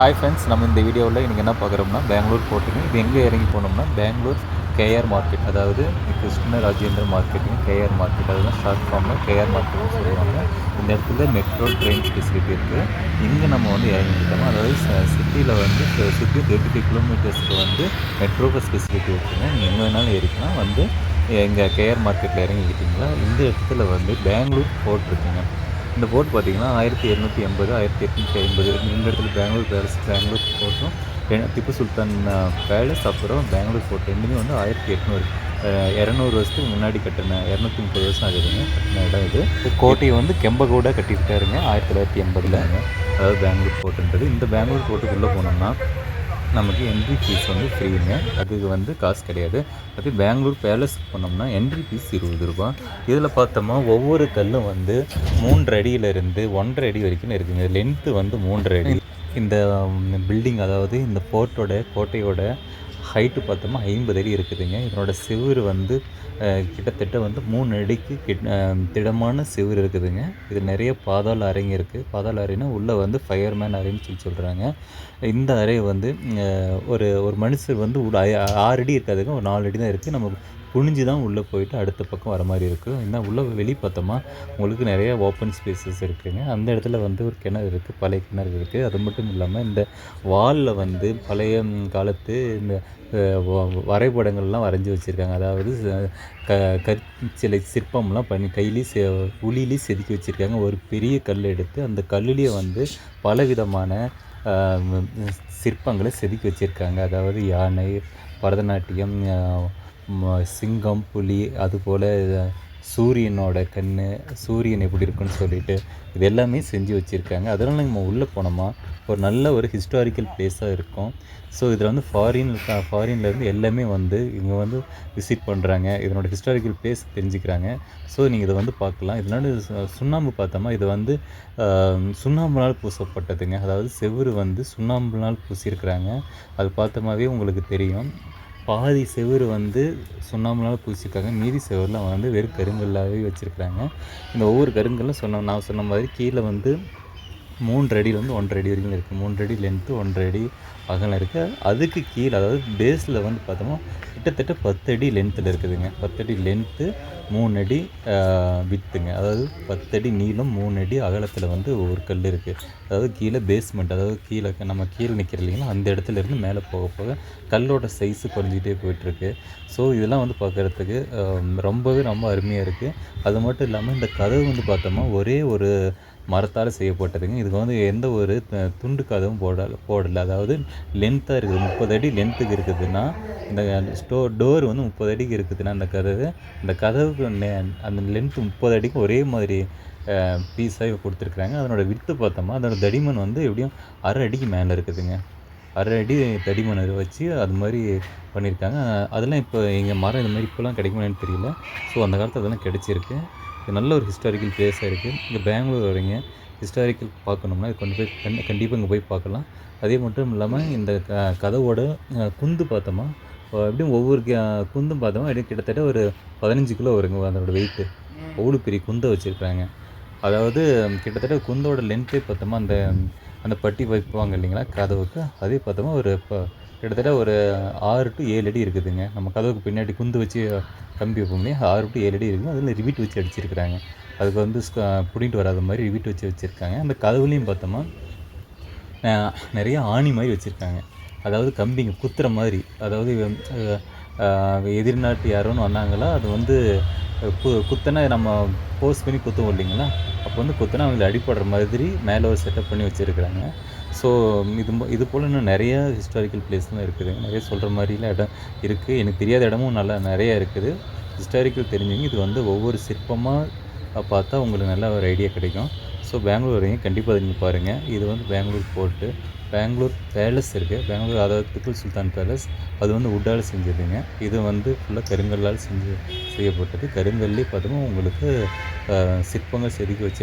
Hi friends நம்ம இந்த வீடியோவில் இன்றைக்கி என்ன பார்க்குறோம்னா பெங்களூர் போட்டுங்க இது எங்கே இறங்கி போனோம்னா பெங்களூர் கேஆர் மார்க்கெட் அதாவது Krishna Rajendra marketing KR market அதுதான் ஷார்ட் ஃபார்மில் கேஆர் மார்க்கெட்னு சொல்லுவாங்க. இந்த இடத்துல மெட்ரோ ட்ரெயின் ஃபெசிலிட்டி இருக்குது இங்கே நம்ம வந்து இறங்கிக்கிட்டோம் அதாவது சிட்டியில் வந்து சுற்றி தேர்ட்டி ஃபைவ் கிலோமீட்டர்ஸ்க்கு வந்து மெட்ரோ பஸ் ஃபெசிலிட்டி இருக்குங்க. நீங்கள் எங்கே வேணாலும் இருக்கலாம் வந்து எங்கள் கேஆர் மார்க்கெட்டில் இறங்கிக்கிட்டிங்களா? இந்த இடத்துல வந்து பெங்களூர் போர்ட் இருக்குங்க இந்த போட் பார்த்தீங்கன்னா ஆயிரத்தி இரநூத்தி எண்பது ஆயிரத்தி எட்நூற்றி ஐம்பது. இந்த இடத்துல பெங்களூர் பேலஸ் பெங்களூர் போர்ட்டும் ரெ- திப்பு சுல்தான் பேலஸ் அப்புறம் பெங்களூர் ஃபோர்ட் ரெண்டுமே வந்து ஆயிரத்தி எட்நூறு. இரநூறு வருஷத்துக்கு முன்னாடி கட்டின இரநூத்தி முப்பது வருஷம் ஆகுதுங்க கட்டின இடம் இது. கோட்டையை வந்து கெம்பகூட கட்டிக்கிட்டாருங்க ஆயிரத்தி தொள்ளாயிரத்தி எண்பதுலங்க அதாவது பெங்களூர் ஃபோர்ட்டுன்றது இந்த பெங்களூர் ஃபோர்ட்டுக்குள்ளே போனோம்னா நமக்கு என்ட்ரி ஃபீஸ் வந்து ஃப்ரீங்க அதுக்கு வந்து காசு கிடையாது. அதே பெங்களூர் பேலஸ் போனோம்னா என்ட்ரி ஃபீஸ் இருபது ரூபா. இதில் பார்த்தோம்னா ஒவ்வொரு கல்லும் வந்து மூன்று அடியிலிருந்து ஒன்றரை அடி வரைக்கும் இருக்குங்க. லென்த்து வந்து மூன்றரை அடி. இந்த பில்டிங் அதாவது இந்த போர்ட்டோட கோட்டையோட ஹைட்டு பார்த்தோமா ஐம்பது அடி இருக்குதுங்க. இதனோட செவுரு வந்து கிட்டத்தட்ட வந்து மூணு அடிக்கு கிட் திடமான செவுரு இருக்குதுங்க. இது நிறைய பாதாள அறைங்க இருக்குது பாதாள அறைனா உள்ளே வந்து ஃபயர்மேன் அறைன்னு சொல்லி சொல்கிறாங்க இந்த அறை வந்து ஒரு ஒரு மனுஷர் வந்து உள்ள ஆறு அடி இருக்காதுங்க. ஒரு நாலு அடி தான் இருக்குது நம்ம குனிஞ்சு தான் உள்ளே போயிட்டு அடுத்த பக்கம் வர மாதிரி இருக்கும் என்ன உள்ளே வெளி பார்த்தோமா உங்களுக்கு நிறைய ஓப்பன் ஸ்பேசஸ் இருக்குதுங்க அந்த இடத்துல வந்து ஒரு கிணறு இருக்குது பழைய கிணறு இருக்குது அது மட்டும் இல்லாமல் இந்த வாலில் வந்து பழைய காலத்து இந்த வரைபடங்கள்லாம் வரைஞ்சி வச்சுருக்காங்க. அதாவது க கற்சிலை சிற்பம்லாம் பண்ணி கையிலேயே செ உளியிலேயே செதுக்கி வச்சுருக்காங்க. ஒரு பெரிய கல் எடுத்து அந்த கல்லுலேயே வந்து பலவிதமான சிற்பங்களை செதுக்கி வச்சுருக்காங்க. அதாவது யானை பரதநாட்டியம் சிங்கம் புலி அதுபோல் சூரியனோட கண் சூரியன் எப்படி இருக்குன்னு சொல்லிட்டு இது எல்லாமே செஞ்சு வச்சுருக்காங்க. அதனால் நம்ம உள்ளே போனோமா ஒரு நல்ல ஒரு ஹிஸ்டாரிக்கல் பிளேஸாக இருக்கும். ஸோ இதில் வந்து ஃபாரின் ஃபாரின்லேருந்து எல்லாமே வந்து இங்கே வந்து விசிட் பண்ணுறாங்க இதனோட ஹிஸ்டாரிக்கல் பிளேஸ் தெரிஞ்சுக்கிறாங்க. ஸோ நீங்கள் இதை வந்து பார்க்கலாம். இதனால சு- சுண்ணாம்பு பார்த்தோமா இது வந்து சுண்ணாம்புனால் பூசப்பட்டதுங்க. அதாவது செவுரு வந்து சுண்ணாம்புனால் பூசியிருக்கிறாங்க. அது பார்த்தோமாவே உங்களுக்கு தெரியும். பாதி செவுரு வந்து சுண்ணாம்புனால் பூசிருக்காங்க மீதி செவருலாம் வந்து வெறும் கருங்கல்லாகவே வச்சுருக்குறாங்க. இந்த ஒவ்வொரு கருங்கல்லும் சொன்ன நான் சொன்ன மாதிரி கீழே வந்து மூன்று அடியிலேருந்து ஒன்றரை அடி வரைக்கும் இருக்குது மூன்று அடி லென்த்து ஒன்றரை அடி அகலம் இருக்குது அதுக்கு கீழே அதாவது பேஸில் வந்து பார்த்தோம்னா கிட்டத்தட்ட பத்து அடி லென்த்தில் இருக்குதுங்க. பத்தடி லென்த்து மூணு அடி வித்துங்க அதாவது பத்தடி நீளம் மூணு அடி அகலத்தில் வந்து ஒவ்வொரு கல் இருக்குது அதாவது கீழே பேஸ்மெண்ட் அதாவது கீழே நம்ம கீழே நிற்கிற இல்லைங்களா அந்த இடத்துல இருந்து மேலே போக போக கல்லோட சைஸு குறைஞ்சிக்கிட்டே போயிட்டுருக்கு ஸோ இதெல்லாம் வந்து பார்க்குறதுக்கு ரொம்பவே ரொம்ப அருமையாக இருக்குது அது மட்டும் இல்லாமல் இந்த கதவு வந்து பார்த்தோம்னா ஒரே ஒரு மரத்தால் செய்யப்பட்டதுங்க. இதுக்கு வந்து எந்த ஒரு துண்டு கதவும் போடல போடலை. அதாவது லென்த்தாக இருக்குது. முப்பது அடி லென்த்துக்கு இருக்குதுன்னா இந்த ஸ்டோ டோர் வந்து முப்பது அடிக்கு இருக்குதுன்னா அந்த கதவு அந்த கதவுக்கு அந்த லென்த்து முப்பது அடிக்கு ஒரே மாதிரி பீஸாக கொடுத்துருக்குறாங்க. அதனோட வித்து பார்த்தோம்னா அதோட தடிமன் வந்து எப்படியும் அரை அடிக்கு மேலே இருக்குதுங்க. அரை அடி தடிமன் வச்சு அது மாதிரி பண்ணியிருக்காங்க. அதெல்லாம் இப்போ எங்கள் மரம் இது மாதிரி இப்போலாம் கிடைக்குமான்னு தெரியல. ஸோ அந்த காலத்தில் அதெல்லாம் கிடைச்சிருக்கு. இது நல்ல ஒரு ஹிஸ்டாரிக்கல் பிளேஸாக இருக்குது இங்கே பெங்களூர் வரீங்க ஹிஸ்டாரிக்கல் பார்க்கணும்னா கொண்டு போய் கண் கண்டிப்பாக இங்கே போய் பார்க்கலாம். அதே மட்டும் இல்லாமல் இந்த க கதவோட குந்து பார்த்தோமா எப்படியும் ஒவ்வொரு க- குந்தும் பார்த்தோமா எப்படியும் கிட்டத்தட்ட ஒரு பதினஞ்சு கிலோ வருங்க அதோட வெயிட்டு அவ்வளோ பெரிய குந்தை வச்சுருக்காங்க அதாவது கிட்டத்தட்ட குந்தோட லென்த்தே பார்த்தோமா அந்த அந்த பட்டி வைப்பாங்க இல்லைங்களா கதவுக்கு? அதே பார்த்தோமா ஒரு இப்போ கிட்டத்தட்ட ஒரு ஆறு டு ஏழு அடி இருக்குதுங்க. நம்ம கதவுக்கு பின்னாடி குந்து வச்சு கம்பி வைப்போம் இல்லையா? ஆறு டு ஏழு அடி இருக்குது அதில் ரிவீட் வச்சு அடிச்சிருக்கிறாங்க. அதுக்கு வந்து பிடிங்கிட்டு வராத மாதிரி ரிவீட் வச்சு வச்சுருக்காங்க. அந்த கதவுலையும் பார்த்தோமா நிறைய ஆணி மாதிரி வச்சுருக்காங்க. அதாவது கம்பிங்க குத்துற மாதிரி. அதாவது எதிர்நாட்டு யாரோன்னு வந்தாங்களா அது வந்து கு குத்தனை நம்ம போஸ்ட் பண்ணி குத்துவோம் இல்லைங்களா? அப்போ வந்து குத்தனை அவங்களை அடிப்படுற மாதிரி மேலே ஒரு செட்டப் பண்ணி வச்சுருக்குறாங்க. ஸோ இது இது போல் இன்னும் நிறைய ஹிஸ்டாரிக்கல் பிளேஸ்லாம் இருக்குது. நிறைய சொல்கிற மாதிரிலாம் இடம் இருக்குது எனக்கு தெரியாத இடமும் நல்லா நிறையா இருக்குது. ஹிஸ்டாரிக்கல் தெரிஞ்சவங்க இது வந்து ஒவ்வொரு சிற்பமாக பார்த்தா உங்களுக்கு நல்ல ஒரு ஐடியா கிடைக்கும். ஸோ பெங்களூர் வரீங்க கண்டிப்பாக நீங்கள் பாருங்கள் இது வந்து பெங்களூர் போர்ட்டு பெங்களூர் பேலஸ் இருக்குது பெங்களூர் அதாவது திப்பு சுல்தான் பேலஸ். அது வந்து உட்டால் செஞ்சதுங்க இது வந்து ஃபுல்லாக கருங்கல்லால் செஞ்சு செய்யப்பட்டது கருங்கல்லே பார்த்தோம்னா உங்களுக்கு சிற்பங்கள் செதுக்கி வச்சு